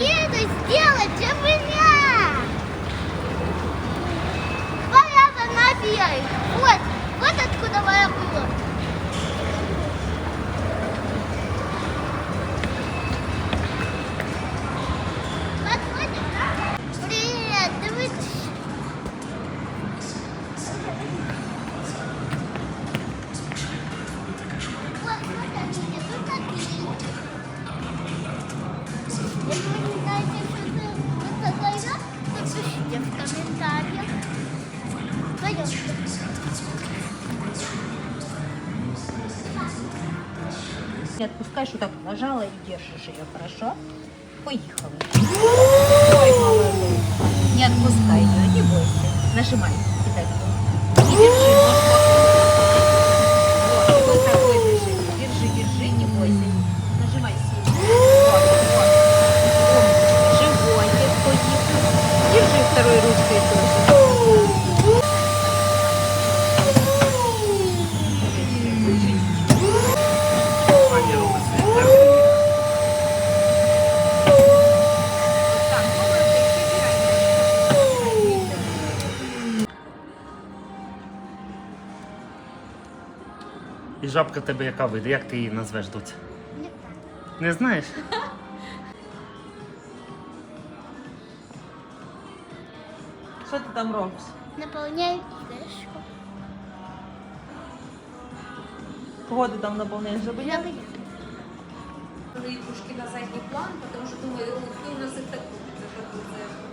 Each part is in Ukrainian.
Не это сделать для меня! Твоя она белая. Вот, вот откуда моя была. Пойдем. Не отпускаешь вот так, нажала и держишь ее, хорошо? Поехала. Ой. Не отпускай ее, не бойся. Нажимай. І жабка тебе яка вийде? Як ти її назвеш, доця? Не знаєш? Що ти там робиш? Наполняю крышку. Кого ти там наповняєш жабеня? Жабеня. Игрушки на задний план, потому что думаю, «Ой, кто у нас их так купит, это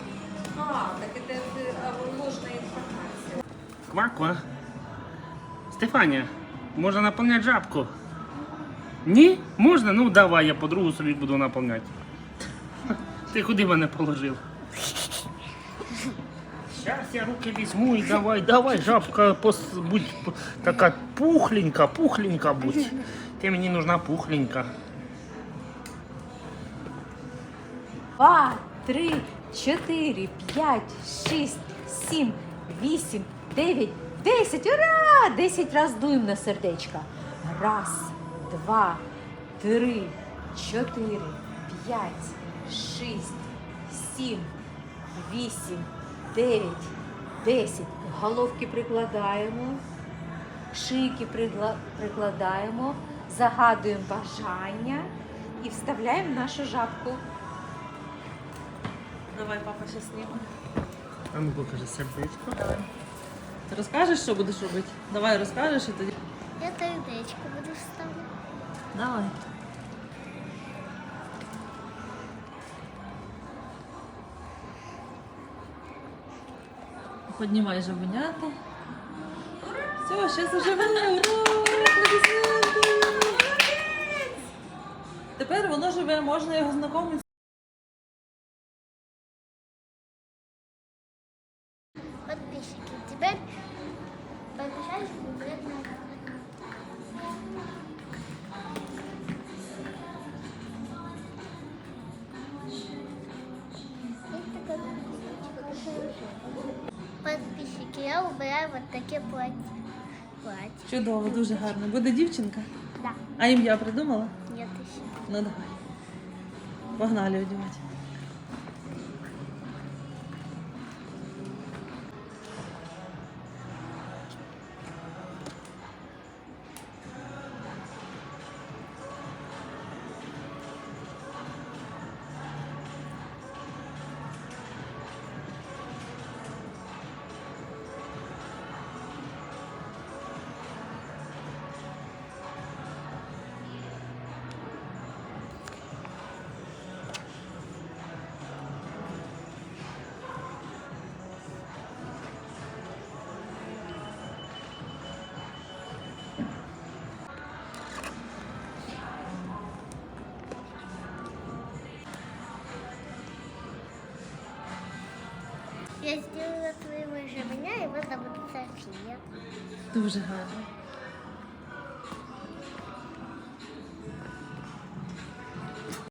А, так это э, а, ложная информация. Ква-ква. Стефанія, можна наповняти жабку? Ні? Можна? Ну давай, я подругу собі буду наповняти. Ти куди мене положив? Зараз я руки візьму і давай, давай, жабка, пос, будь така пухленька, пухленька будь. Ти мені нужна пухленька. Два, три, чотири, п'ять, шість, сім, вісім, дев'ять, десять. Ура! Десять раз дуємо на сердечко. Раз, два, три, чотири, п'ять, шість, сім, вісім, дев'ять, десять. Головки прикладаємо. Шийки прикладаємо, загадуємо бажання і вставляємо нашу жабку. Давай, папа, ще сніме. А ну покажи сердечко. Ти розкажеш, що будеш робити? Давай розкажеш і тоді. Я сердечко буду вставлять. Давай. Піднімай жабенята. Все, ще заживе. Ура! Аплодисменти! Тепер воно живе, можна його знайомити. Подписчики, я обираю вот таке платье. Чудово, дуже гарно. Буде дівчинка. Да, А ім'я придумала? Ні, ти ще. Ну давай. Погнали одягати. Я сделала твоего жабеня, его зовут София. Дуже гарно.